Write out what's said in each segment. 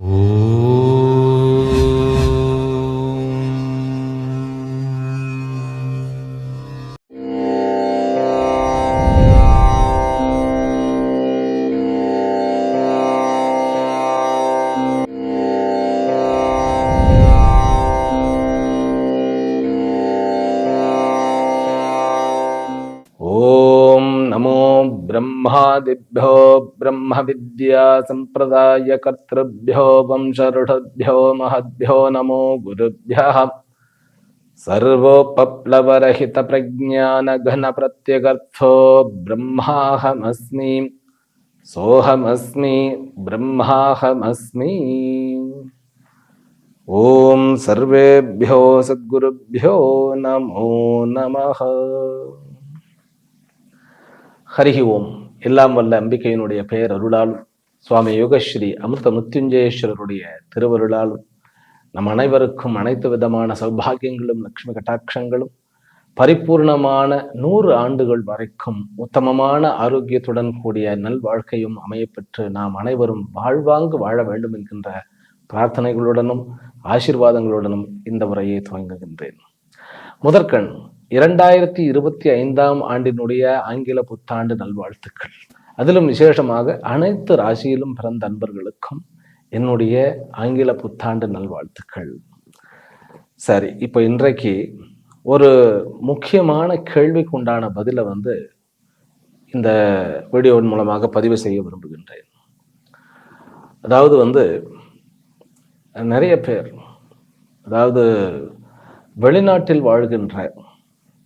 哦。ब्रह्मविद्यासम्प्रदायकर्तृभ्यो वंशऋषभ्यो महद्भ्यो नमो गुरुभ्यः सर्वोपप्लवरहितप्रज्ञानघनप्रत्यगर्थो ब्रह्माहमस्मि सोऽहमस्मि ब्रह्माहमस्मि ॐ सर्वेभ्यो सद्गुरुभ्यो नमो नमः ஹரிஹி ஓம் எல்லாம் வல்ல அம்பிகையினுடைய பெயர் அருளாலும் சுவாமி யோகஸ்ரீ அமிர்த முத்துஞ்சயேஸ்வரருடைய திருவருளாலும் நம் அனைவருக்கும் அனைத்து விதமான சௌபாகியங்களும் லக்ஷ்மி கட்டாட்சங்களும் பரிபூர்ணமான நூறு ஆண்டுகள் வரைக்கும் உத்தமமான ஆரோக்கியத்துடன் கூடிய நல்வாழ்க்கையும் அமையப்பெற்று நாம் அனைவரும் வாழ்வாங்கு வாழ வேண்டும் என்கின்ற பிரார்த்தனைகளுடனும் ஆசிர்வாதங்களுடனும் இந்த உரையை துவங்குகின்றேன். முதற்கண் இரண்டாயிரத்தி இருபத்தி ஐந்தாம் ஆண்டினுடைய ஆங்கில புத்தாண்டு நல்வாழ்த்துக்கள். அதிலும் விசேஷமாக அனைத்து ராசியிலும் பிறந்த அன்பர்களுக்கும் என்னுடைய ஆங்கில புத்தாண்டு நல்வாழ்த்துக்கள். சரி இப்போ இன்றைக்கு ஒரு முக்கியமான கேள்விக்கு உண்டான பதிலை வந்து இந்த வீடியோவின் மூலமாக பதிவு செய்ய விரும்புகின்றேன். அதாவது வந்து நிறைய பேர் அதாவது வெளிநாட்டில் வாழ்கின்ற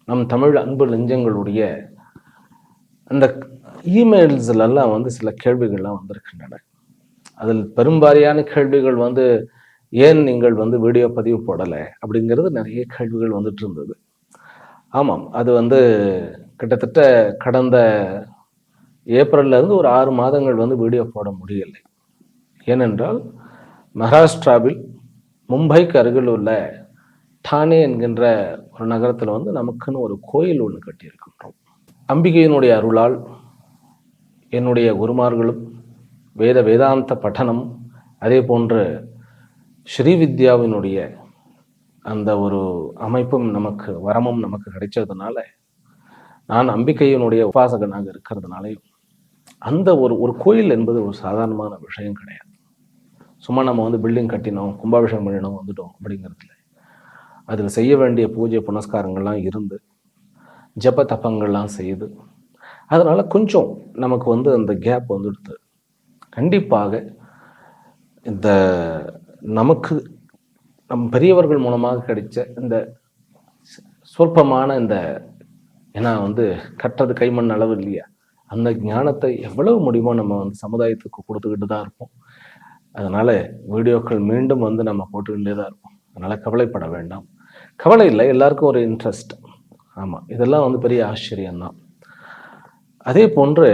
நம் தமிழ் அன்பு நெஞ்சங்களுடைய அந்த இமெயில்ஸ்லாம் வந்து சில கேள்விகள்லாம் வந்திருக்கின்றன. அதில் பெரும்பாரியான கேள்விகள் வந்து ஏன் நீங்கள் வந்து வீடியோ பதிவு போடலை? அப்படிங்கிறது நிறைய கேள்விகள் வந்துட்டு இருந்தது. ஆமாம் அது வந்து கிட்டத்தட்ட கடந்த ஏப்ரல்லேருந்து ஒரு ஆறு மாதங்கள் வந்து வீடியோ போட முடியலை. ஏனென்றால் மகாராஷ்டிராவில் மும்பைக்கு அருகில் உள்ள டானே என்கின்ற ஒரு நகரத்தில் வந்து நமக்குன்னு ஒரு கோயில் ஒன்று கட்டியிருக்கின்றோம். அம்பிகையினுடைய அருளால் என்னுடைய குருமார்களும் வேத வேதாந்த பட்டனம் அதே போன்று ஸ்ரீவித்யாவினுடைய அந்த ஒரு அமைப்பும் நமக்கு வரமும் நமக்கு கிடைச்சதுனால நான் அம்பிக்கையினுடைய உபாசகனாக இருக்கிறதுனாலையும் அந்த ஒரு ஒரு கோயில் என்பது ஒரு சாதாரணமான விஷயம் கிடையாது. சும்மா நம்ம வந்து பில்டிங் கட்டினோம் கும்பாபிஷேகம் பண்ணினோம் வந்துட்டோம் அப்படிங்கிறதுல. அதில் செய்ய வேண்டிய பூஜை புனஸ்காரங்கள்லாம் இருந்து ஜப தப்பங்கள்லாம் செய்து அதனால் கொஞ்சம் நமக்கு வந்து அந்த கேப் வந்துடுது கண்டிப்பாக இந்த நமக்கு நம் பெரியவர்கள் மூலமாக கிடைச்ச இந்த சொற்பமான இந்த ஏன்னா வந்து கட்டுறது கைமண் அளவு இல்லையா? அந்த ஞானத்தை எவ்வளவு முடியுமோ நம்ம வந்து சமுதாயத்துக்கு கொடுத்துக்கிட்டு தான் இருப்போம். அதனால வீடியோக்கள் மீண்டும் வந்து நம்ம போட்டுக்கிட்டே தான் இருப்போம். அதனால் கவலைப்பட வேண்டாம். கவலை இல்லை எல்லாருக்கும் ஒரு இன்ட்ரெஸ்ட் ஆமாம் இதெல்லாம் வந்து பெரிய ஆச்சரியம்தான். அதே போன்று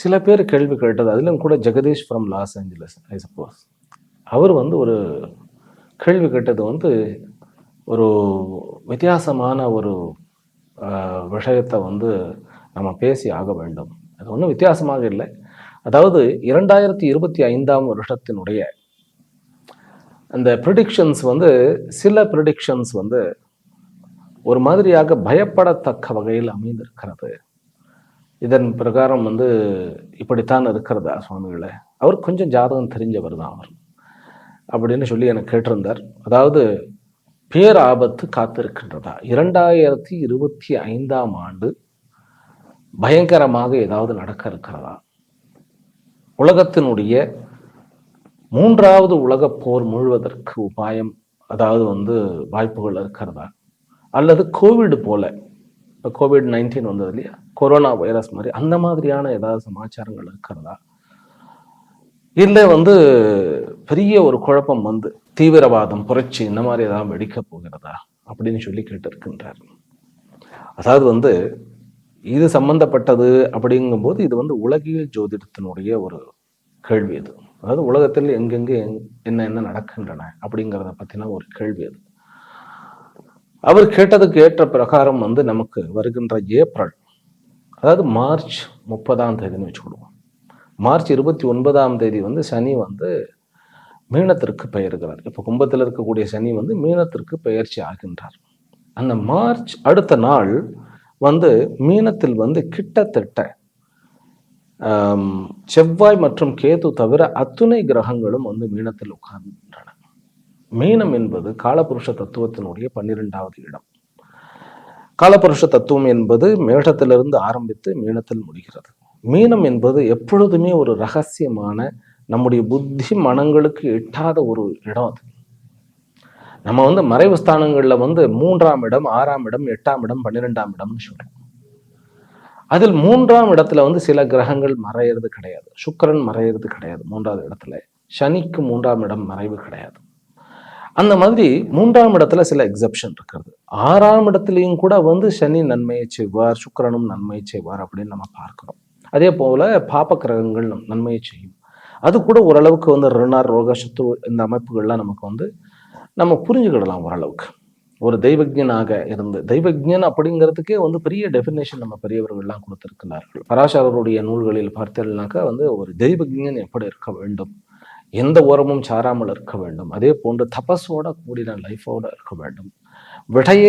சில பேர் கேள்வி கேட்டது அதிலும் கூட Jagadish from Los Angeles I suppose அவர் வந்து ஒரு கேள்வி கேட்டது வந்து ஒரு வித்தியாசமான ஒரு விஷயத்தை வந்து நம்ம பேசி ஆக வேண்டும். அது ஒன்றும் வித்தியாசமாக இல்லை. அதாவது இரண்டாயிரத்தி இருபத்தி ஐந்தாம் வருஷத்தினுடைய அந்த ப்ரிடிக்ஷன்ஸ் வந்து சில ப்ரிடிக்ஷன்ஸ் வந்து ஒரு மாதிரியாக பயப்படத்தக்க வகையில் அமைந்திருக்கிறது. இதன் பிரகாரம் வந்து இப்படித்தான் இருக்கிறதா சுவாமிகளை? அவர் கொஞ்சம் ஜாதகம் தெரிஞ்சவர் தான் அவர். அப்படின்னு சொல்லி எனக்கு கேட்டிருந்தார். அதாவது பேர் ஆபத்து காத்திருக்கின்றதா? இரண்டாயிரத்தி இருபத்தி ஐந்தாம் ஆண்டு பயங்கரமாக ஏதாவது நடக்க இருக்கிறதா? உலகத்தினுடைய மூன்றாவது உலகப் போர் முழுவதற்கு உபாயம் அதாவது வந்து வாய்ப்புகள் இருக்கிறதா? அல்லது கோவிட் போல இப்போ கோவிட் நைன்டீன் வந்தது இல்லையா கொரோனா வைரஸ் மாதிரி அந்த மாதிரியான ஏதாவது சமாச்சாரங்கள் இருக்கிறதா? இல்லை வந்து பெரிய ஒரு குழப்பம் வந்து தீவிரவாதம் புரட்சி இந்த மாதிரி ஏதாவது வெடிக்க போகிறதா அப்படின்னு சொல்லி கேட்டிருக்கின்றார். அதாவது வந்து இது சம்பந்தப்பட்டது அப்படிங்கும்போது இது வந்து உலகியல் ஜோதிடத்தினுடைய ஒரு கேள்வி இது. அதாவது உலகத்தில் எங்கெங்கே எங்- என்ன என்ன நடக்கின்றன அப்படிங்கிறத பற்றினா ஒரு கேள்வி அது அவர் கேட்டதுக்கு ஏற்ற பிரகாரம் வந்து நமக்கு வருகின்ற ஏப்ரல் அதாவது மார்ச் முப்பதாம் தேதின்னு வச்சுக்கிடுவோம். மார்ச் இருபத்தி ஒன்பதாம் தேதி வந்து சனி வந்து மீனத்திற்கு பெயர்கிறார். இப்போ கும்பத்தில் இருக்கக்கூடிய சனி வந்து மீனத்திற்கு பெயர்ச்சி ஆகின்றார். அந்த மார்ச் அடுத்த நாள் வந்து மீனத்தில் வந்து கிட்டத்தட்ட செவ்வாய் மற்றும் கேது தவிர அத்துணை கிரகங்களும் வந்து மீனத்தில் உட்கார்கின்றன. மீனம் என்பது காலபுருஷ தத்துவத்தினுடைய பன்னிரெண்டாவது இடம். காலபுருஷ தத்துவம் என்பது மேடத்திலிருந்து ஆரம்பித்து மீனத்தில் முடிகிறது. மீனம் என்பது எப்பொழுதுமே ஒரு ரகசியமான நம்முடைய புத்தி மனங்களுக்கு எட்டாத ஒரு இடம் அது. நம்ம வந்து மறைவு ஸ்தானங்களில் வந்து மூன்றாம் இடம் ஆறாம் இடம் எட்டாம் இடம் பன்னிரெண்டாம் இடம்னு சொல்றோம். அதில் மூன்றாம் இடத்துல வந்து சில கிரகங்கள் மறையிறது கிடையாது. சுக்கரன் மறையிறது கிடையாது மூன்றாவது இடத்துல. சனிக்கு மூன்றாம் இடம் மறைவு கிடையாது. அந்த மாதிரி மூன்றாம் இடத்துல சில எக்ஸப்ஷன் இருக்கிறது. ஆறாம் இடத்துலையும் கூட வந்து சனி நன்மையை செய்வார் சுக்கரனும் நன்மையை செய்வார் அப்படின்னு நம்ம பார்க்கிறோம். அதே போல பாப கிரகங்கள் நன்மையை செய்யும். அது கூட ஓரளவுக்கு வந்து ரிணர் ரோகசத்து இந்த அமைப்புகள்லாம் நமக்கு வந்து நம்ம புரிஞ்சுக்கிடலாம் ஓரளவுக்கு. ஒரு தெய்வஜனாக இருந்து தெய்வஜன் அப்படிங்கிறதுக்கே வந்து பெரிய டெஃபினேஷன் நம்ம பெரியவர்கள்லாம் கொடுத்துருக்கிறார்கள். பராசரருடைய நூல்களில் பார்த்தீங்கன்னாக்கா வந்து ஒரு தெய்வஜன் எப்படி இருக்க வேண்டும்? எந்த ஓரமும் சாராமல் இருக்க வேண்டும். அதே போன்று தபஸோட கூடின லைஃபோட இருக்க வேண்டும். விடைய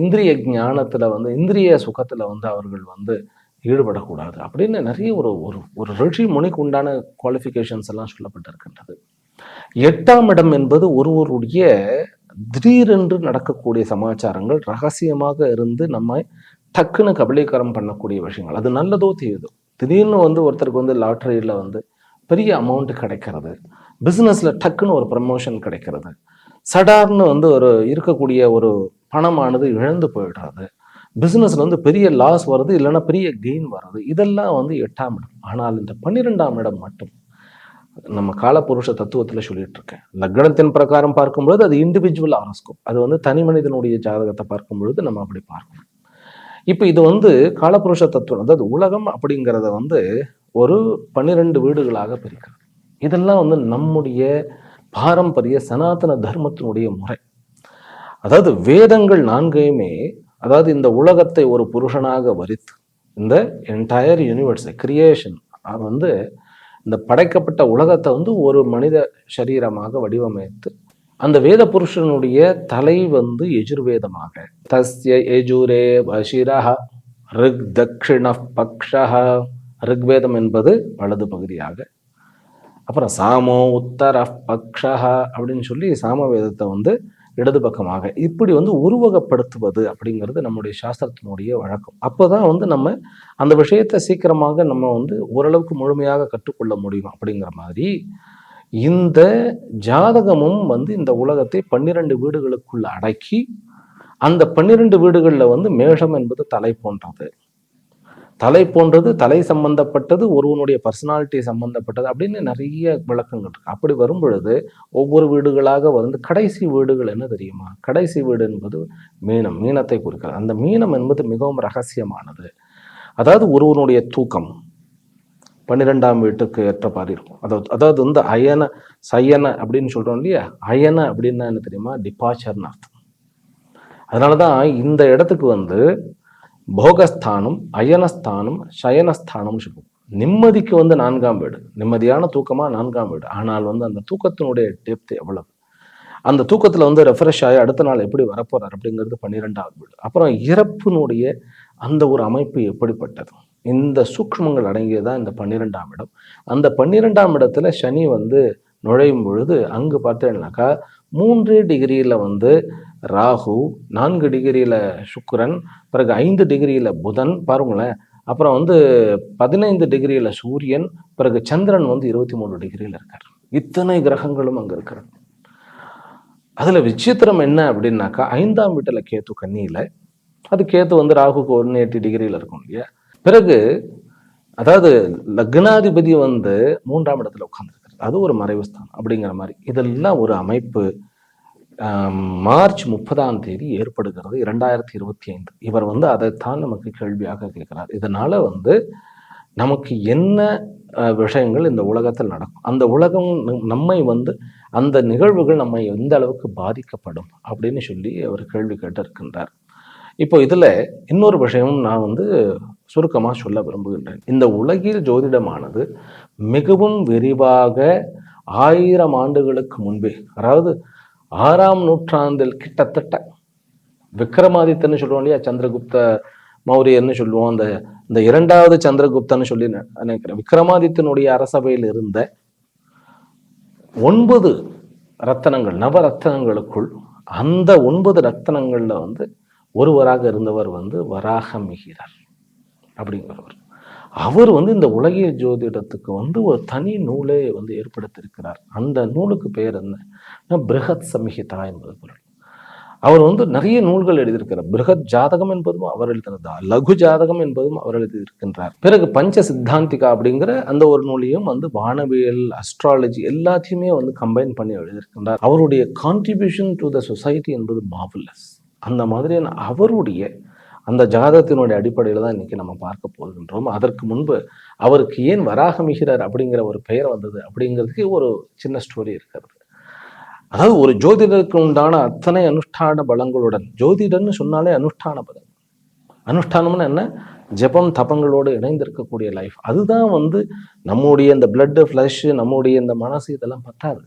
இந்திரிய ஞானத்துல வந்து இந்திரிய சுகத்துல வந்து அவர்கள் வந்து ஈடுபடக்கூடாது அப்படின்னு நிறைய ஒரு ஒரு ஒரு ரிஷி முனிக்கு உண்டான குவாலிஃபிகேஷன்ஸ் எல்லாம் சொல்லப்பட்டிருக்கின்றது. எட்டாம் இடம் என்பது ஒருவருடைய திடீரென்று நடக்கக்கூடிய சமாச்சாரங்கள் ரகசியமாக இருந்து நம்ம டக்குன்னு கபலீகரம் பண்ணக்கூடிய விஷயங்கள். அது நல்லதோ தெரியுதோ திடீர்னு வந்து ஒருத்தருக்கு வந்து லாட்டரியில் வந்து பெரிய அமௌண்ட் கிடைக்கிறது. பிஸ்னஸில் டக்குன்னு ஒரு ப்ரமோஷன் கிடைக்கிறது. சடார்னு வந்து ஒரு இருக்கக்கூடிய ஒரு பணமானது இழந்து போயிடுறது. பிஸ்னஸில் வந்து பெரிய லாஸ் வருது இல்லைன்னா பெரிய கெயின் வருது. இதெல்லாம் வந்து எட்டாம் இடம். ஆனால் இந்த பன்னிரெண்டாம் இடம் மட்டும் நம்ம காலபுருஷ தத்துவத்தில் சொல்லிட்டு இருக்கேன் லக்னத்தின் பிரகாரம் பார்க்கும்பொழுது அது இண்டிவிஜுவல் ஆரோஸ்கோப் அது வந்து தனி மனிதனுடைய ஜாதகத்தை பார்க்கும் பொழுது நம்ம அப்படி பார்க்கணும். இப்போ இது வந்து காலபுருஷ தத்துவம். அதாவது உலகம் அப்படிங்கிறத வந்து ஒரு பன்னிரெண்டு வீடுகளாக பிரிக்கிறது. இதெல்லாம் வந்து நம்முடைய பாரம்பரிய சனாதன தர்மத்தினுடைய முறை. அதாவது வேதங்கள் நான்கையுமே அதாவது இந்த உலகத்தை ஒரு புருஷனாக வரித்து இந்த என்டையர் யூனிவர்ஸை கிரியேஷன் வந்து இந்த படைக்கப்பட்ட உலகத்தை வந்து ஒரு மனித சரீரமாக வடிவமைத்து அந்த வேத புருஷனுடைய தலை வந்து எஜுர்வேதமாக தஸ்ய எஜுரே வசிரஹ ரிக் தக்ஷிண பக்ஷஹ. ரிக்வேதம் என்பது வலது பகுதியாக அப்புறம் சாமோ உத்தர பக்ஷஹா அப்படின்னு சொல்லி சாம வேதத்தை வந்து இடது பக்கமாக இப்படி வந்து உருவகப்படுத்துவது அப்படிங்கிறது நம்முடைய சாஸ்திரத்தினுடைய வழக்கம். அப்போதான் வந்து நம்ம அந்த விஷயத்தை சீக்கிரமாக நம்ம வந்து ஓரளவுக்கு முழுமையாக கற்றுக்கொள்ள முடியும் அப்படிங்கிற மாதிரி இந்த ஜாதகமும் வந்து இந்த உலகத்தை பன்னிரண்டு வீடுகளுக்குள்ள அடக்கி அந்த பன்னிரண்டு வீடுகளில் வந்து மேஷம் என்பது தலை போன்றது. தலை போன்றது தலை சம்பந்தப்பட்டது ஒருவனுடைய பர்சனாலிட்டி சம்பந்தப்பட்டது அப்படின்னு நிறைய விளக்கங்கள் இருக்கு. அப்படி வரும் பொழுது ஒவ்வொரு வீடுகளாக வந்து கடைசி வீடுகள் என்ன தெரியுமா? கடைசி வீடு என்பது மீனம் மீனத்தை குறிக்கிறது. அந்த மீனம் என்பது மிகவும் ரகசியமானது. அதாவது ஒருவனுடைய தூக்கம் பன்னிரெண்டாம் வீட்டுக்கு ஏற்ற இருக்கும். அதாவது அதாவது வந்து அயன சயன அப்படின்னு சொல்கிறோம் இல்லையா? அயன அப்படின்னா என்ன தெரியுமா? டிபாச்சர்னு அர்த்தம். அதனாலதான் இந்த இடத்துக்கு வந்து போகஸ்தானம் அயனஸ்தானம் சயனஸ்தானம்னு சொல்லுவோம். நிம்மதிக்கு வந்து நான்காம் வீடு. நிம்மதியான தூக்கமாக நான்காம் வீடு. ஆனால் வந்து அந்த தூக்கத்தினுடைய டெப்த் எவ்வளவு? அந்த தூக்கத்தில் வந்து ரெஃப்ரெஷ் ஆகி அடுத்த நாள் எப்படி வரப்போறார் அப்படிங்கிறது பன்னிரெண்டாவது வீடு. அப்புறம் இறப்பினுடைய அந்த ஒரு அமைப்பு எப்படிப்பட்டது? இந்த சூக்ஷ்மங்கள் அடங்கியதான் இந்த பன்னிரெண்டாம் இடம். அந்த பன்னிரெண்டாம் இடத்துல சனி வந்து நுழையும் பொழுது அங்கு பார்த்தேன்னாக்கா மூன்று டிகிரியில் வந்து ராகு நான்கு டிகிரியில் சுக்கரன் பிறகு ஐந்து டிகிரியில் புதன் பாருங்களேன். அப்புறம் வந்து பதினைந்து டிகிரியில சூரியன் பிறகு சந்திரன் வந்து இருபத்தி மூணு டிகிரியில் இருக்கார். இத்தனை கிரகங்களும் அங்கே இருக்கிறது. அதில் விசித்திரம் என்ன அப்படின்னாக்கா ஐந்தாம் வீட்டில் கேத்து கண்ணியில் அது கேத்து வந்து ராகுக்கு ஒன்று எட்டு டிகிரியில் இருக்கும் இல்லையா? பிறகு அதாவது லக்னாதிபதி வந்து மூன்றாம் இடத்துல உட்கார்ந்துருக்காரு. அது ஒரு மறைவு ஸ்தானம் அப்படிங்கிற மாதிரி. இதெல்லாம் ஒரு அமைப்பு மார்ச் முப்பதாம் தேதி ஏற்படுகிறது இரண்டாயிரத்தி இருபத்தி ஐந்து. இவர் வந்து அதைத்தான் நமக்கு கேள்வியாக கேட்கிறார். இதனால வந்து நமக்கு என்ன விஷயங்கள் இந்த உலகத்தில் நடக்கும்? அந்த உலகம் நம்மை வந்து அந்த நிகழ்வுகள் நம்மை எந்த அளவுக்கு பாதிக்கப்படும் அப்படின்னு சொல்லி அவர் கேள்வி கேட்டிருக்கின்றார் இப்போ இதில் இன்னொரு விஷயமும் நான் வந்து சுருக்கமாக சொல்ல விரும்புகின்றேன். இந்த உலகில் ஜோதிடமானது மிகவும் விரிவாக ஆயிரம் ஆண்டுகளுக்கு முன்பே அதாவது ஆறாம் நூற்றாண்டில் கிட்டத்தட்ட விக்ரமாதித்தன்னு சொல்லுவோம் இல்லையா சந்திரகுப்த மௌரியன்னு சொல்லுவோம். அந்த இந்த இரண்டாவது சந்திரகுப்தன்னு சொல்லி நினைக்கிறேன். விக்ரமாதித்தனுடைய அரசவையில் இருந்த ஒன்பது ரத்தனங்கள் நவரத்தனங்களுக்குள் அந்த ஒன்பது ரத்தனங்களில் வந்து ஒருவராக இருந்தவர் வந்து வராக மிகிரர் அப்படிங்கிறவர். அவர் வந்து இந்த உலகிய ஜோதிடத்துக்கு வந்து ஒரு தனி நூலே வந்து ஏற்படுத்தியிருக்கிறார். அந்த நூலுக்கு பெயர் என்ன? பிருகத் சமிஹிதா என்பது பொருள். அவர் வந்து நிறைய நூல்கள் எழுதியிருக்கிறார். பிருகத் ஜாதகம் என்பதும் அவர் எழுதினதா லகு ஜாதகம் என்பதும் அவர் எழுதியிருக்கின்றார். பிறகு பஞ்ச சித்தாந்திகா அப்படிங்கிற அந்த ஒரு நூலையும் வந்து வானவியல் அஸ்ட்ராலஜி எல்லாத்தையுமே வந்து கம்பைன் பண்ணி எழுதியிருக்கின்றார். அவருடைய கான்ட்ரிபியூஷன் டு த சொசைட்டி என்பது மார்வலஸ் அந்த மாதிரியான அவருடைய அந்த ஜாதகத்தினுடைய அடிப்படையில் தான் இன்னைக்கு நம்ம பார்க்க போகின்றோம். அதற்கு முன்பு அவருக்கு ஏன் வராகமிகிறார் அப்படிங்கிற ஒரு பெயர் வந்தது அப்படிங்கிறதுக்கு ஒரு சின்ன ஸ்டோரி இருக்கிறது. அதாவது ஒரு ஜோதிடருக்கு உண்டான அத்தனை அனுஷ்டான பலங்களுடன் ஜோதிடர்னு சொன்னாலே அனுஷ்டான பலம் அனுஷ்டானம்னு என்ன? ஜெபம் தபங்களோடு இணைந்திருக்கக்கூடிய லைஃப் அதுதான் வந்து நம்முடைய இந்த பிளட்டு ஃப்ளஷ் நம்முடைய இந்த மனசு இதெல்லாம் பத்தாது.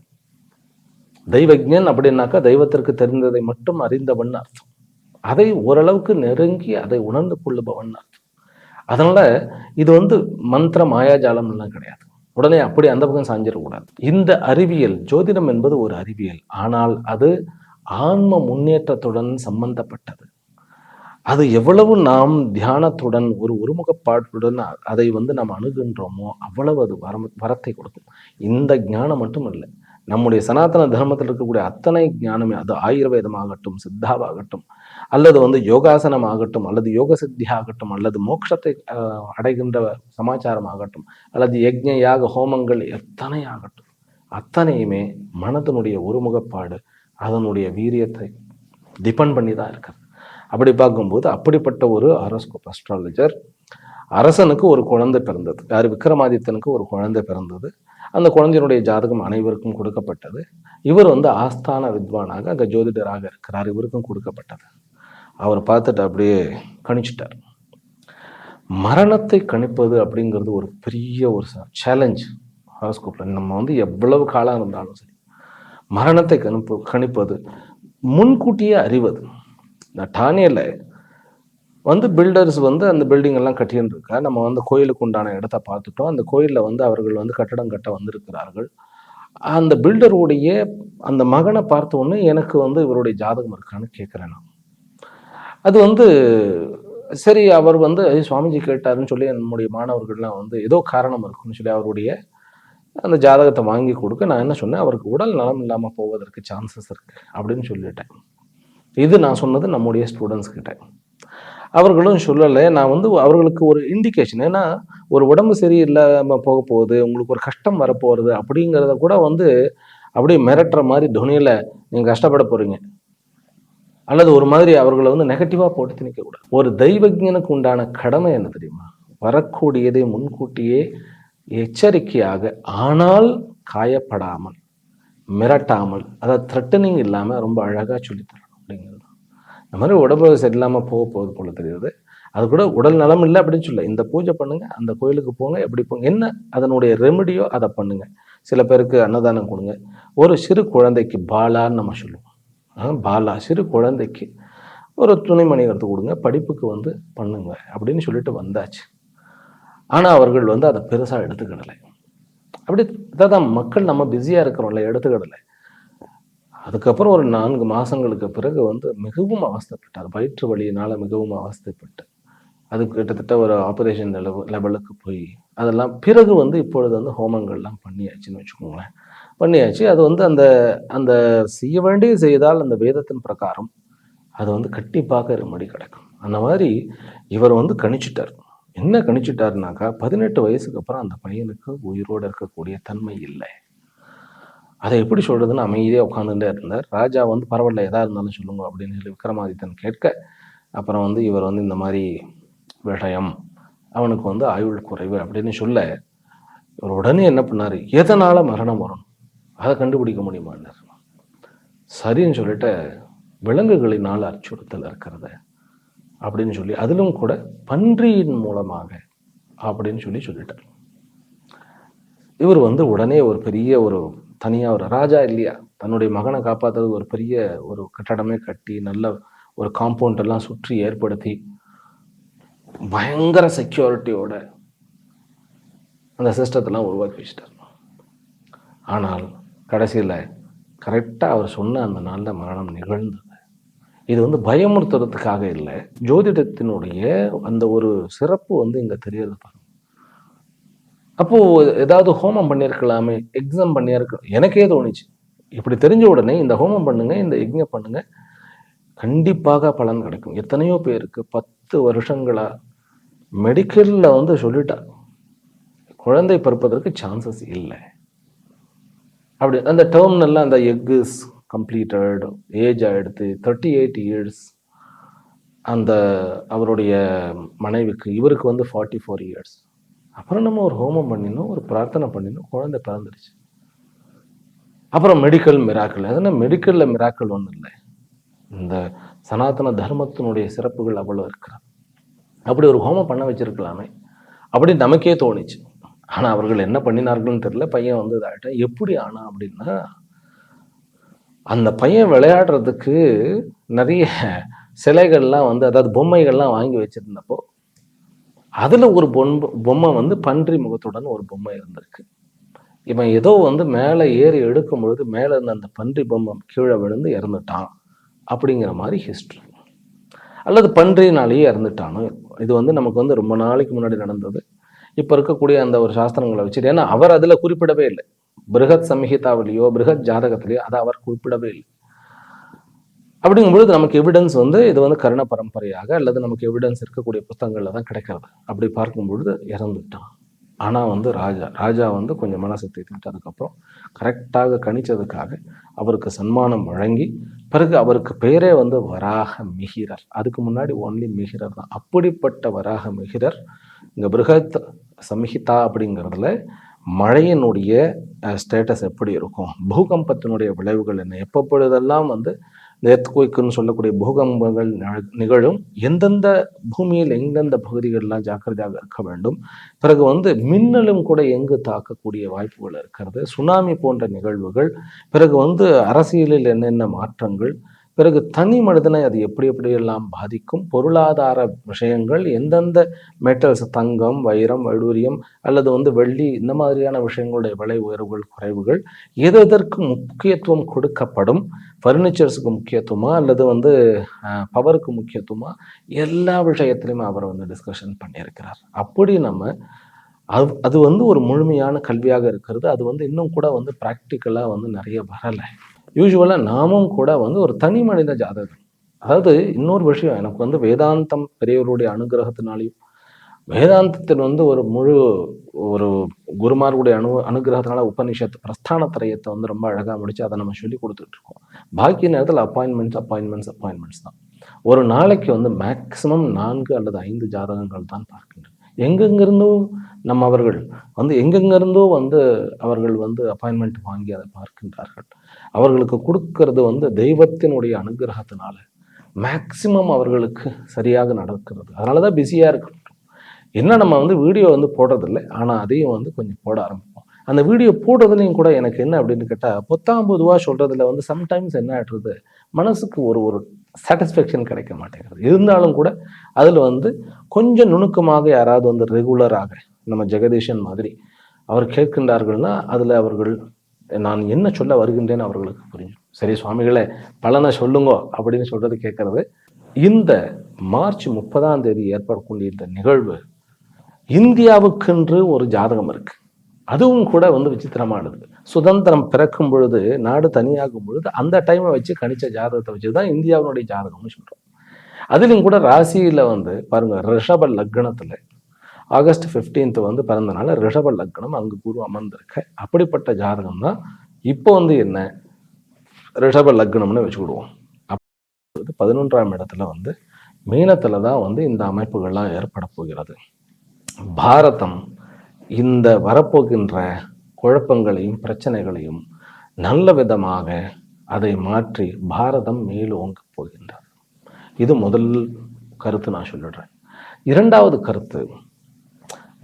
தெய்வஜன் அப்படின்னாக்கா தெய்வத்திற்கு தெரிந்ததை மட்டும் அறிந்தவன் அர்த்தம். அதை ஓரளவுக்கு நெருங்கி அதை உணர்ந்து கொள்ளுபவன் அர்த்தம் அதனால இது வந்து மந்திர மாயாஜாலம் எல்லாம் கிடையாது. உடனே அப்படி அந்த பக்கம் சாஞ்சிடக்கூடாது. இந்த அறிவியல் ஜோதிடம் என்பது ஒரு அறிவியல். ஆனால் அது ஆன்ம முன்னேற்றத்துடன் சம்பந்தப்பட்டது. அது எவ்வளவு நாம் தியானத்துடன் ஒரு ஒருமுகப்பாட்டுடன் அதை வந்து நாம் அணுகின்றோமோ அவ்வளவு அது வரம் வரத்தை கொடுக்கும். இந்த ஞானம் மட்டும் இல்லை. நம்முடைய சனாதன தர்மத்தில் இருக்கக்கூடிய அத்தனை ஞானமே அது ஆயுர்வேதமாகட்டும் சித்தாவாகட்டும் அல்லது வந்து யோகாசனம் ஆகட்டும் அல்லது யோக சித்தி ஆகட்டும் அல்லது மோட்சத்தை அடைகின்ற சமாச்சாரம் ஆகட்டும் அல்லது யஜ்ய யாக ஹோமங்கள் எத்தனை ஆகட்டும் அத்தனையுமே மனதனுடைய ஒருமுகப்பாடு அதனுடைய வீரியத்தை டிபெண்ட் பண்ணி தான் இருக்குது அப்படி பார்க்கும்போது அப்படிப்பட்ட ஒரு ஹாரோஸ்கோப் அஸ்ட்ராலஜர் அரசனுக்கு ஒரு குழந்தை பிறந்தது. யார்? விக்ரமாதித்தனுக்கு ஒரு குழந்தை பிறந்தது. அந்த குழந்தையினுடைய ஜாதகம் அனைவருக்கும் கொடுக்கப்பட்டது. இவர் வந்து ஆஸ்தான வித்வானாக அங்கே ஜோதிடராக இருக்கிறார். இவருக்கும் கொடுக்கப்பட்டது. அவர் பார்த்துட்டு அப்படியே கணிச்சிட்டார். மரணத்தை கணிப்பது அப்படிங்கிறது ஒரு பெரிய ஒரு சேலஞ்ச் ஹாரோஸ்கோப்பில் நம்ம வந்து எவ்வளவு காலம் இருந்தாலும் சரி மரணத்தை கணிப்பு கணிப்பது முன்கூட்டியே அறிவது. இந்த டானியில் வந்து பில்டர்ஸ் வந்து அந்த பில்டிங் எல்லாம் கட்டியிருந்துருக்கா நம்ம வந்து கோயிலுக்கு உண்டான இடத்த பார்த்துட்டோம். அந்த கோயிலில் வந்து அவர்கள் வந்து கட்டடம் கட்ட வந்திருக்கிறார்கள். அந்த பில்டருடைய அந்த மகனை பார்த்த உடனே எனக்கு வந்து இவருடைய ஜாதகம் இருக்கான்னு கேட்குறேன் நான். அது வந்து சரி அவர் வந்து சுவாமிஜி கேட்டாருன்னு சொல்லி நம்முடைய மாணவர்கள்லாம் வந்து ஏதோ காரணம் இருக்குன்னு சொல்லி அவருடைய அந்த ஜாதகத்தை வாங்கி கொடுக்க நான் என்ன சொன்னேன் அவருக்கு உடல் நலம் இல்லாமல் போவதற்கு சான்சஸ் இருக்குது அப்படின்னு சொல்லிட்டேன். இது நான் சொன்னது நம்முடைய ஸ்டூடெண்ட்ஸ் கிட்ட. அவர்களும் சொல்லலை. நான் வந்து அவர்களுக்கு ஒரு இண்டிகேஷன் ஏன்னா ஒரு உடம்பு சரியில்லாமல் போக போகுது உங்களுக்கு ஒரு கஷ்டம் வரப்போகிறது அப்படிங்கிறத கூட வந்து அப்படியே மிரட்டுற மாதிரி துணியில் நீங்கள் கஷ்டப்பட போகிறீங்க அல்லது ஒரு மாதிரி அவர்களை வந்து நெகட்டிவாக போட்டு திணிக்கக்கூடாது. ஒரு தெய்வஜனுக்கு உண்டான கடமை என்ன தெரியுமா? வரக்கூடியதை முன்கூட்டியே எச்சரிக்கையாக ஆனால் காயப்படாமல் மிரட்டாமல் அதாவது த்ரெட்டனிங் இல்லாமல் ரொம்ப அழகாக சொல்லித்தரணும் அப்படிங்கிறது இந்த மாதிரி உடம்பு சரியில்லாமல் போக போகுது போல தெரியுது. அது கூட உடல் நலம் இல்லை அப்படின்னு சொல்ல இந்த பூஜை பண்ணுங்க அந்த கோயிலுக்கு போங்க எப்படி போங்க என்ன அதனுடைய ரெமெடியோ அதை பண்ணுங்க. சில பேருக்கு அன்னதானம் கொடுங்க. ஒரு சிறு குழந்தைக்கு பாலான்னு நம்ம சொல்லுவோம். பாலா சிறு குழந்தைக்கு ஒரு துணைமணி எடுத்து கொடுங்க படிப்புக்கு வந்து பண்ணுங்க அப்படின்னு சொல்லிட்டு வந்தாச்சு. ஆனால் அவர்கள் வந்து அதை பெருசாக எடுத்துக்கிடலை. அப்படி தான் மக்கள் நம்ம பிஸியாக இருக்கிறோம்ல எடுத்துக்கிடலை. அதுக்கப்புறம் ஒரு நான்கு மாதங்களுக்கு பிறகு வந்து மிகவும் அவஸ்தைப்பட்டார். வயிற்று வழியினால் மிகவும் அவஸ்தைப்பட்டு. அது கிட்டத்தட்ட ஒரு ஆப்ரேஷன் லெவலுக்கு போய் அதெல்லாம் பிறகு வந்து இப்பொழுது வந்து ஹோமங்கள்லாம் பண்ணியாச்சுன்னு வச்சுக்கோங்களேன். பண்ணியாச்சு. அது வந்து அந்த அந்த செய்ய வேண்டிய செய்தால் அந்த வேதத்தின் பிரகாரம் அது வந்து கட்டிப்பாக ரெமடி கிடைக்கும். அந்த மாதிரி இவர் வந்து கணிச்சிட்டார். என்ன கணிச்சிட்டாருனாக்கா பதினெட்டு வயசுக்கு அப்புறம் அந்த பையனுக்கு உயிரோடு இருக்கக்கூடிய தன்மை இல்லை. அதை எப்படி சொல்கிறதுன்னு அமைதியாக உட்காந்துட்டே இருந்தார். ராஜா வந்து பரவாயில்ல எதாக இருந்தாலும் சொல்லுங்க அப்படின்னு சொல்லி விக்ரமாதித்தன் கேட்க அப்புறம் வந்து இவர் வந்து இந்த மாதிரி விஷயம் அவனுக்கு வந்து ஆயுள் குறைவு அப்படின்னு சொல்ல இவர் உடனே என்ன பண்ணார்? எதனால் மரணம் வரணும்? அதை கண்டுபிடிக்க முடியுமான்னார் சரின்னு சொல்லிட்டு விலங்குகளினால் அச்சுறுத்தல் இருக்கிறத அப்படின்னு சொல்லி அதிலும் கூட பன்றியின் மூலமாக அப்படின்னு சொல்லி சொல்லிட்டார். இவர் வந்து உடனே ஒரு பெரிய ஒரு தனியா ஒரு ராஜா இல்லையா? தன்னுடைய மகனை காப்பாற்றுறது ஒரு பெரிய ஒரு கட்டடமே கட்டி நல்ல ஒரு காம்பவுண்ட் எல்லாம் சுற்றி ஏற்படுத்தி பயங்கர செக்யூரிட்டியோட அந்த சிஸ்டத்தெல்லாம் உருவாக்கி வச்சிட்டார். ஆனால் கடைசியில் கரெக்டாக அவர் சொன்ன அந்த நாளில் மரணம் நிகழ்ந்தது. இது வந்து பயமுறுத்துறதுக்காக இல்லை. ஜோதிடத்தினுடைய அந்த ஒரு சிறப்பு வந்து இங்கே தெரியறது பாருங்க. அப்போது ஏதாவது ஹோமம் பண்ணியிருக்கலாமே எக்ஸாம் பண்ணியிருக்கலாம் எனக்கே தோணுச்சு. இப்படி தெரிஞ்ச உடனே இந்த ஹோமம் பண்ணுங்க இந்த யஜ்ஞம் பண்ணுங்க கண்டிப்பாக பலன் கிடைக்கும். எத்தனையோ பேருக்கு பத்து வருஷங்களா மெடிக்கலில் வந்து சொல்லிட்டா. குழந்தை பிறப்பதற்கு சான்சஸ் இல்லை. அப்படி அந்த டேர்ம்னெல்லாம் அந்த எக் இஸ் கம்ப்ளீட்டட் ஏஜ் ஆயிடுத்து தேர்ட்டி எயிட் இயர்ஸ் அந்த அவருடைய மனைவிக்கு இவருக்கு வந்து ஃபார்ட்டி ஃபோர் இயர்ஸ் அப்புறம் நம்ம ஒரு ஹோமம் பண்ணினோம் ஒரு பிரார்த்தனை பண்ணினோம் குழந்தை பிறந்துடுச்சு அப்புறம் மெடிக்கல் மிராக்கள் அதனால் மெடிக்கலில் மிராக்கள் ஒன்றும் இல்லை. இந்த சனாதன தர்மத்தினுடைய சிறப்புகள் அவ்வளோ இருக்கிறது. அப்படி ஒரு ஹோமம் பண்ண வச்சிருக்கலாமே. அப்படி நமக்கே தோணுச்சு. ஆனால் அவர்கள் என்ன பண்ணினார்கள்னு தெரில பையன் வந்து இதாகிட்டான் எப்படி ஆனா அப்படின்னா அந்த பையன் விளையாடுறதுக்கு நிறைய சிலைகள்லாம் வந்து அதாவது பொம்மைகள்லாம் வாங்கி வச்சிருந்தப்போ அதில் ஒரு பொம்மை பொம்மை வந்து பன்றி முகத்துடன் ஒரு பொம்மை இருந்திருக்கு. இவன் ஏதோ வந்து மேலே ஏறி எடுக்கும் பொழுது மேலே இருந்த அந்த பன்றி பொம்மை கீழே விழுந்து இறந்துட்டான் அப்படிங்கிற மாதிரி ஹிஸ்ட்ரி அல்லது பன்றினாலேயே இறந்துட்டானோ இது வந்து நமக்கு வந்து ரொம்ப நாளைக்கு முன்னாடி நடந்தது. இப்போ இருக்கக்கூடிய அந்த ஒரு சாஸ்திரங்களை வச்சுட்டு ஏன்னா அவர் அதில் குறிப்பிடவே இல்லை. பிருகத் சம்ஹிதாவிலேயோ பிருகத் ஜாதகத்திலேயோ அதை அவர் குறிப்பிடவே இல்லை. அப்படிங்கும் பொழுது நமக்கு எவிடன்ஸ் வந்து இது வந்து கருண பரம்பரையாக அல்லது நமக்கு எவிடன்ஸ் இருக்கக்கூடிய புத்தகங்களில் தான் கிடைக்கிறது. அப்படி பார்க்கும் பொழுது இறந்துட்டான். ஆனால் வந்து ராஜா ராஜா வந்து கொஞ்சம் மனசை தேத்திட்டதுக்கப்புறம் கரெக்டாக கணிச்சதுக்காக அவருக்கு சன்மானம் வழங்கி பிறகு அவருக்கு பேரே வந்து வராக மிகிரர். அதுக்கு முன்னாடி ஒன்லி மிகிரர் தான். அப்படிப்பட்ட வராக மிகிரர் இந்த பிருகத் சம்ஹிதா அப்படிங்கிறதுல மழையினுடைய ஸ்டேட்டஸ் எப்படி இருக்கும்? பூகம்பத்தினுடைய விளைவுகள் என்ன? எப்பப்பொழுதெல்லாம் வந்து எர்த்குவைக்குன்னு சொல்லக்கூடிய பூகம்பங்கள் நிகழும்? எந்தெந்த பூமியில் எந்தெந்த பகுதிகளெலாம் ஜாக்கிரதையாக இருக்க வேண்டும்? பிறகு வந்து மின்னலும் கூட எங்கு தாக்கக்கூடிய வாய்ப்புகள் இருக்கிறது? சுனாமி போன்ற நிகழ்வுகள் பிறகு வந்து அரசியலில் என்னென்ன மாற்றங்கள் பிறகு தனி மனிதனை அது எப்படி எப்படியெல்லாம் பாதிக்கும்? பொருளாதார விஷயங்கள் எந்தெந்த மெட்டல்ஸ் தங்கம் வைரம் வைடூரியம் அல்லது வந்து வெள்ளி இந்த மாதிரியான விஷயங்களுடைய விலை உயர்வுகள் குறைவுகள் எது எதற்கு முக்கியத்துவம் கொடுக்கப்படும்? ஃபர்னிச்சர்ஸுக்கு முக்கியத்துவமா? அல்லது வந்து பவருக்கு முக்கியத்துவமா? எல்லா விஷயத்துலையுமே அவர் வந்து டிஸ்கஷன் பண்ணியிருக்கிறார். அப்படி நம்ம அது அது வந்து ஒரு முழுமையான கல்வியாக இருக்கிறது. அது வந்து இன்னும் கூட வந்து ப்ராக்டிக்கலாக வந்து நிறைய வரலை. யூஸ்வலாக நாமும் கூட வந்து ஒரு தனி மனித ஜாதகம். அதாவது இன்னொரு விஷயம் எனக்கு வந்து வேதாந்தம் பெரியவருடைய அனுகிரகத்தினாலையும் வேதாந்தத்தில் வந்து ஒரு முழு ஒரு குருமார்களுடைய அனு அனுகிரகத்தினால உபநிஷத்து பிரஸ்தான திரையத்தை வந்து ரொம்ப அழகாக முடிச்சு அதை நம்ம சொல்லி கொடுத்துட்டு இருக்கோம். பாக்கி நேரத்தில் அப்பாயின்மெண்ட்ஸ் அப்பாயின்மெண்ட்ஸ் அப்பாயின்மெண்ட்ஸ் தான். ஒரு நாளைக்கு வந்து மேக்சிமம் நான்கு அல்லது ஐந்து ஜாதகங்கள் தான் பார்க்கின்றன. எங்கெங்கிருந்தோ நம்ம அவர்கள் வந்து எங்கெங்கிருந்தோ வந்து அவர்கள் வந்து அப்பாயின்மெண்ட் வாங்கி அதை பார்க்கின்றார்கள். அவர்களுக்கு கொடுக்கறது வந்து தெய்வத்தினுடைய அனுகிரகத்தினால மேக்சிமம் அவர்களுக்கு சரியாக நடக்கிறது. அதனால தான் பிஸியாக இருக்கட்டும் என்ன நம்ம வந்து வீடியோ வந்து போடுறதில்ல ஆனால் அதையும் வந்து கொஞ்சம் போட ஆரம்பிப்போம். அந்த வீடியோ போடுறதுலையும் கூட எனக்கு என்ன அப்படின்னு கேட்டால் பொத்தாம் பொதுவாக சொல்கிறதுல வந்து சம்டைம்ஸ் என்ன ஆகிடுறது மனசுக்கு ஒரு ஒரு சாட்டிஸ்ஃபேக்ஷன் கிடைக்க மாட்டேங்கிறது இருந்தாலும் கூட அதில் வந்து கொஞ்சம் நுணுக்கமாக யாராவது வந்து ரெகுலராக நம்ம ஜெகதீஷன் மாதிரி அவர் கேட்கின்றார்கள்னா அதில் அவர்கள் நான் என்ன சொல்ல வருகின்றேன்னு அவர்களுக்கு புரியும். சரி சுவாமிகளை பலனை சொல்லுங்கோ அப்படின்னு சொல்கிறது கேட்கறது. இந்த மார்ச் முப்பதாம் தேதி ஏற்படக்கூடிய இந்த நிகழ்வு இந்தியாவுக்கென்று ஒரு ஜாதகம் இருக்குது அதுவும் கூட வந்து விசித்திரமானது. சுதந்திரம் பிறக்கும் பொழுது நாடு தனியாகும் பொழுது அந்த டைமை வச்சு கணிச்ச ஜாதகத்தை வச்சு தான் இந்தியாவினுடைய ஜாதகம்னு சொல்கிறோம் அதுலேயும் கூட ராசியில் வந்து பாருங்க ரிஷப லக்னத்தில் ஆகஸ்ட் 15th வந்து பிறந்தனால ரிஷப லக்னம் அங்கு குரு அமர்ந்திருக்க. அப்படிப்பட்ட ஜாதகம் தான் இப்போ வந்து என்ன? ரிஷப லக்னம்னு வச்சுக்கிடுவோம். அப்போ பதினொன்றாம் இடத்துல வந்து மீனத்தில் தான் வந்து இந்த அமைப்புகள்லாம் ஏற்பட போகிறது. பாரதம் இந்த வரப்போகின்ற குழப்பங்களையும் பிரச்சனைகளையும் நல்ல விதமாக அதை மாற்றி பாரதம் மேலோங்க போகின்றது. இது முதல் கருத்து நான் சொல்லிடுறேன். இரண்டாவது கருத்து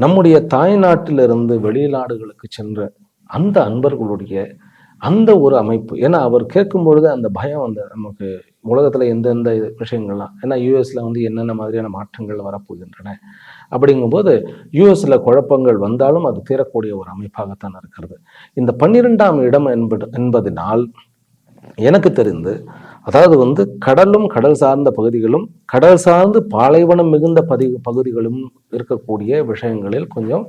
நம்முடைய தாய்நாட்டிலிருந்து வெளிநாடுகளுக்கு சென்ற அந்த அன்பர்களுடைய அந்த ஒரு அமைப்பு. ஏன்னா அவர் கேட்கும் பொழுது அந்த பயம் அந்த நமக்கு உலகத்தில் எந்தெந்த விஷயங்கள்லாம் ஏன்னா யூஎஸில் வந்து என்னென்ன மாதிரியான மாற்றங்கள் வரப்போகின்றன அப்படிங்கும்போது யூஎஸில் குழப்பங்கள் வந்தாலும் அது தீரக்கூடிய ஒரு அமைப்பாகத்தான் இருக்கிறது. இந்த பன்னிரெண்டாம் இடம் என்பது என்பதனால் எனக்கு தெரிந்து அதாவது வந்து கடலும் கடல் சார்ந்த பகுதிகளும் கடல் சார்ந்து பாலைவனம் மிகுந்த பதி பகுதிகளும் இருக்கக்கூடிய விஷயங்களில் கொஞ்சம்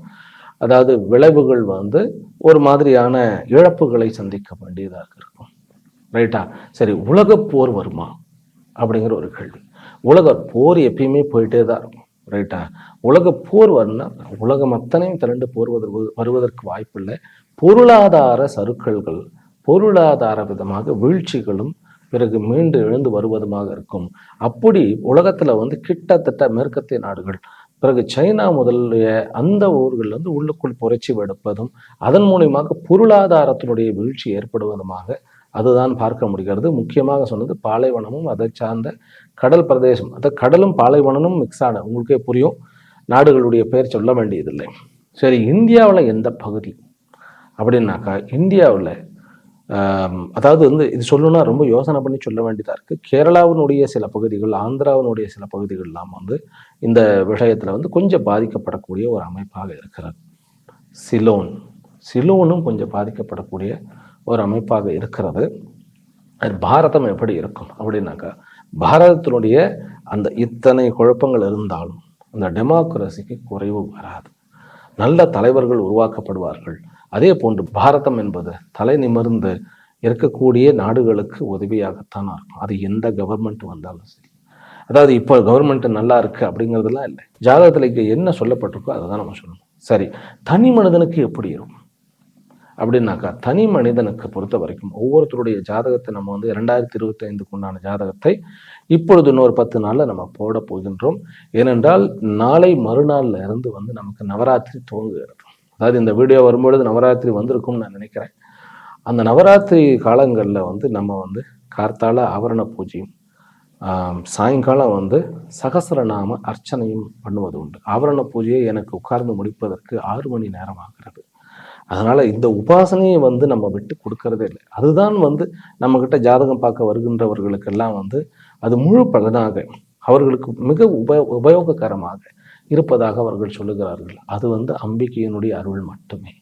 அதாவது விளைவுகள் வந்து ஒரு மாதிரியான இழப்புகளை சந்திக்க வேண்டியதாக இருக்கும். ரைட்டா சரி உலக போர் வருமா? அப்படிங்கிற ஒரு கேள்வி. உலக போர் எப்பயுமே போயிட்டே தான் இருக்கும். ரைட்டா உலக போர் வரணும்னா உலகம் அத்தனையும் திரண்டு போர் வருவதற்கு வாய்ப்பில்லை. பொருளாதார சருக்கள்கள் பொருளாதார விதமாக வீழ்ச்சிகளும் பிறகு மீண்டு எழுந்து வருவதுமாக இருக்கும். அப்படி உலகத்தில் வந்து கிட்டத்தட்ட மேற்கத்திய நாடுகள் பிறகு சைனா முதலிய அந்த ஊர்கள் வந்து உள்ளுக்குள் புரட்சி வெடுப்பதும் அதன் மூலியமாக பொருளாதாரத்தினுடைய வீழ்ச்சி ஏற்படுவதுமாக அதுதான் பார்க்க முடிகிறது. முக்கியமாக சொன்னது பாலைவனமும் அதை சார்ந்த கடல் பிரதேசம். அதை கடலும் பாலைவனமும் மிக்ஸ் ஆன உங்களுக்கே புரியும். நாடுகளுடைய பெயர் சொல்ல வேண்டியதில்லை. சரி இந்தியாவில் எந்த பகுதி? அப்படின்னாக்கா இந்தியாவில் அதாவது வந்து இது சொல்லணும்னா ரொம்ப யோசனை பண்ணி சொல்ல வேண்டியதாக இருக்குது கேரளாவினுடைய சில பகுதிகள் ஆந்திராவினுடைய சில பகுதிகள்லாம் வந்து இந்த விஷயத்தில் வந்து கொஞ்சம் பாதிக்கப்படக்கூடிய ஒரு அமைப்பாக இருக்கிறது. சிலோன் சிலோனும் கொஞ்சம் பாதிக்கப்படக்கூடிய ஒரு அமைப்பாக இருக்கிறது. அது பாரதம் எப்படி இருக்கும் அப்படின்னாக்கா பாரதத்தினுடைய அந்த இத்தனை குழப்பங்கள் இருந்தாலும் அந்த டெமோக்ரஸிக்கு குறைவு வராது. நல்ல தலைவர்கள் உருவாக்கப்படுவார்கள். அதே போன்று பாரதம் என்பது தலை நிமிர்ந்து இருக்கக்கூடிய நாடுகளுக்கு உதவியாகத்தான் இருக்கும். அது எந்த கவர்மெண்ட் வந்தாலும் சரி. அதாவது இப்போ கவர்மெண்ட் நல்லா இருக்கு அப்படிங்கிறதுலாம் இல்லை. ஜாதகத்தில் இங்கே என்ன சொல்லப்பட்டிருக்கோ அதை தான் நம்ம சொல்லணும். சரி தனி மனிதனுக்கு எப்படி இருக்கும்? அப்படின்னாக்கா தனி மனிதனுக்கு பொறுத்த வரைக்கும் ஒவ்வொருத்தருடைய ஜாதகத்தை நம்ம வந்து இரண்டாயிரத்தி இருபத்தி ஐந்துக்கு உண்டான ஜாதகத்தை இப்பொழுது இன்னொரு பத்து நாளில் நம்ம போட போகின்றோம். ஏனென்றால் நாளை மறுநாள்ல இருந்து வந்து நமக்கு நவராத்திரி துவங்குகிறது. அதாவது இந்த வீடியோ வரும்பொழுது நவராத்திரி வந்திருக்கும்னு நான் நினைக்கிறேன். அந்த நவராத்திரி காலங்களில் வந்து நம்ம வந்து கார்த்தால ஆவரண பூஜையும் சாயங்காலம் வந்து சகசரநாம அர்ச்சனையும் பண்ணுவது உண்டு. ஆவரண பூஜையை எனக்கு உட்கார்ந்து முடிப்பதற்கு ஆறு மணி நேரம் ஆகிறது. அதனால் இந்த உபாசனையை வந்து நம்ம விட்டு கொடுக்கறதே இல்லை. அதுதான் வந்து நம்மக்கிட்ட ஜாதகம் பார்க்க வருகின்றவர்களுக்கெல்லாம் வந்து அது முழு பலனாக அவர்களுக்கு மிக உப உபயோககரமாக இருப்பதாக அவர்கள் சொல்லுகிறார்கள். அது வந்து அம்பிகையினுடைய அருள் மட்டுமே.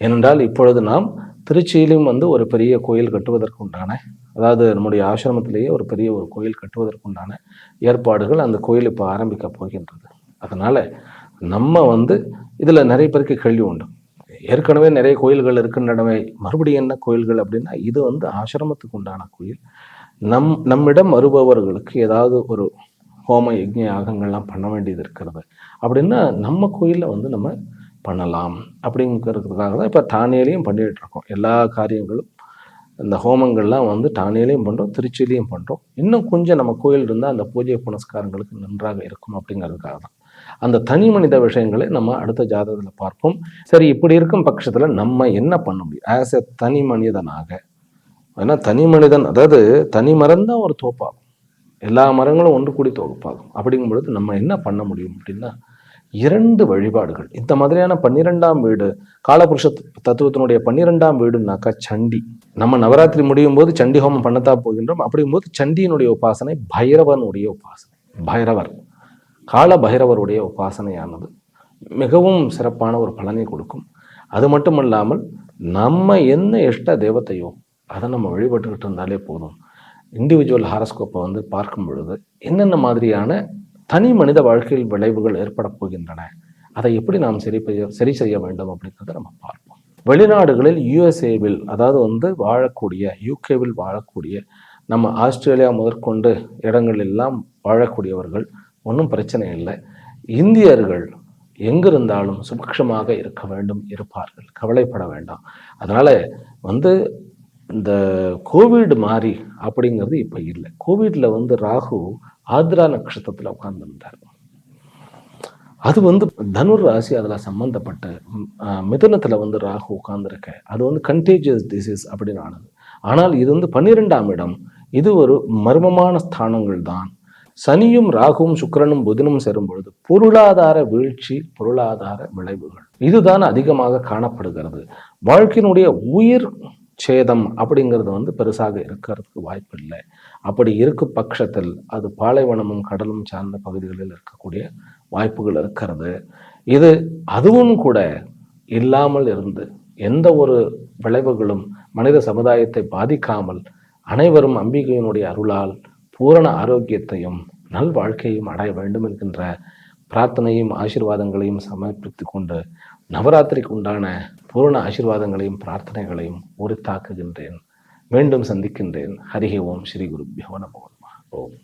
ஏனென்றால் இப்பொழுது நாம் திருச்சியிலும் வந்து ஒரு பெரிய கோயில் கட்டுவதற்கு உண்டான அதாவது நம்முடைய ஆசிரமத்திலேயே ஒரு பெரிய ஒரு கோயில் கட்டுவதற்குண்டான ஏற்பாடுகள் அந்த கோயில் இப்போ ஆரம்பிக்க போகின்றது. அதனால் நம்ம வந்து இதில் நிறைய பேருக்கு கேள்வி உண்டு. ஏற்கனவே நிறைய கோயில்கள் இருக்கின்றனவே மறுபடியும் என்ன கோயில்கள் அப்படின்னா இது வந்து ஆசிரமத்துக்கு உண்டான கோயில். நம் நம்மிடம் வருபவர்களுக்கு ஏதாவது ஒரு ஹோம யஜ்ஞ யாகங்கள்லாம் பண்ண வேண்டியது இருக்கிறது. அப்படின்னா நம்ம கோயிலில் வந்து நம்ம பண்ணலாம் அப்படிங்கிறதுக்காக தான் இப்போ தானியிலையும் பண்ணிகிட்ருக்கோம் இருக்கோம். எல்லா காரியங்களும் இந்த ஹோமங்கள்லாம் வந்து டானியிலையும் பண்ணுறோம் திருச்சியிலையும் பண்ணுறோம் இன்னும் கொஞ்சம் நம்ம கோயில் இருந்தால் அந்த பூஜை புனஸ்காரங்களுக்கு நன்றாக இருக்கும் அப்படிங்கிறதுக்காக தான். அந்த தனி மனித விஷயங்களை நம்ம அடுத்த ஜாதகத்தில் பார்ப்போம். சரி இப்படி இருக்கும் பட்சத்தில் நம்ம என்ன பண்ண முடியும்? ஆஸ் எ தனி மனிதனாக ஏன்னா தனி மனிதன் அதாவது தனி மரம் தான் ஒரு தோப்பாகும். எல்லா மரங்களும் ஒன்று கூடி தொகுப்பாகும். அப்படிங்கும் பொழுது நம்ம என்ன பண்ண முடியும் அப்படின்னா இரண்டு வழிபாடுகள். இந்த மாதிரியான பன்னிரெண்டாம் வீடு காலபுருஷ தத்துவத்தினுடைய பன்னிரெண்டாம் வீடுனாக்கா சண்டி. நம்ம நவராத்திரி முடியும் போது சண்டி ஹோமம் பண்ணத்தான் போகின்றோம். அப்படிங்கும்போது சண்டியினுடைய உபாசனை பைரவனுடைய உபாசனை. பைரவர். கால பைரவருடைய உபாசனையானது மிகவும் சிறப்பான ஒரு பலனை கொடுக்கும். அது மட்டும் இல்லாமல் நம்ம என்ன இஷ்ட தெய்வத்தையோ அதை நம்ம வழிபட்டுக்கிட்டு இருந்தாலே போதும். இண்டிவிஜுவல் ஹாரஸ்கோப்பை வந்து பார்க்கும் பொழுது என்னென்ன மாதிரியான தனி மனித வாழ்க்கையில் விளைவுகள் ஏற்பட போகின்றன? அதை எப்படி நாம் சரி செய்ய சரி செய்ய வேண்டும் அப்படிங்கிறத நம்ம பார்ப்போம். வெளிநாடுகளில் யுஎஸ்ஏவில் அதாவது வந்து வாழக்கூடிய யூகேவில் வாழக்கூடிய நம்ம ஆஸ்திரேலியா முதற்கொண்டு இடங்கள் எல்லாம் வாழக்கூடியவர்கள் ஒன்றும் பிரச்சனை இல்லை. இந்தியர்கள் எங்கிருந்தாலும் சுபிக்ஷமாக இருக்க வேண்டும் இருப்பார்கள். கவலைப்பட வேண்டாம். அதனால் வந்து இந்த கோவிட் மாதிரி அப்படிங்கிறது இப்போ இல்லை. கோவிட்ல வந்து ராகு ஆத்ரா நட்சத்திரத்தில் உட்கார்ந்துருந்தார் அது வந்து தனுர் ராசி அதில் சம்மந்தப்பட்ட மிதனத்தில் வந்து ராகு உட்கார்ந்துருக்க. அது வந்து கண்டேஜியஸ் டிசீஸ் அப்படின்னு ஆனது. ஆனால் இது வந்து பன்னிரெண்டாம் இடம். இது ஒரு மர்மமான ஸ்தானங்கள் தான். சனியும் ராகுவும் சுக்கிரனும் புதனும் சேரும் பொழுது பொருளாதார வீழ்ச்சி பொருளாதார விளைவுகள். இதுதான் அதிகமாக காணப்படுகிறது. வாழ்க்கையினுடைய உயிர் சேதம் அப்படிங்கிறது வந்து பெருசாக இருக்கிறதுக்கு வாய்ப்பு இல்லை. அப்படி இருக்கும் பட்சத்தில் அது பாலைவனமும் கடலும் சார்ந்த பகுதிகளில் இருக்கக்கூடிய வாய்ப்புகள் இருக்கிறது. இது அதுவும் கூட இல்லாமல் இருந்து எந்த ஒரு விளைவுகளும் மனித சமுதாயத்தை பாதிக்காமல் அனைவரும் அம்பிகையினுடைய அருளால் பூரண ஆரோக்கியத்தையும் நல் வாழ்க்கையும் அடைய வேண்டும் என்கின்ற பிரார்த்தனையும் ஆசீர்வாதங்களையும் சமர்ப்பித்து கொண்டு நவராத்திரிக்கு உண்டான பூர்ண ஆசிர்வாதங்களையும் பிரார்த்தனைகளையும் உரித்தாக்குகின்றேன். மீண்டும் சந்திக்கின்றேன். ஹரிஹி ஓம் ஸ்ரீ குருபியோ நமோ ஓம்.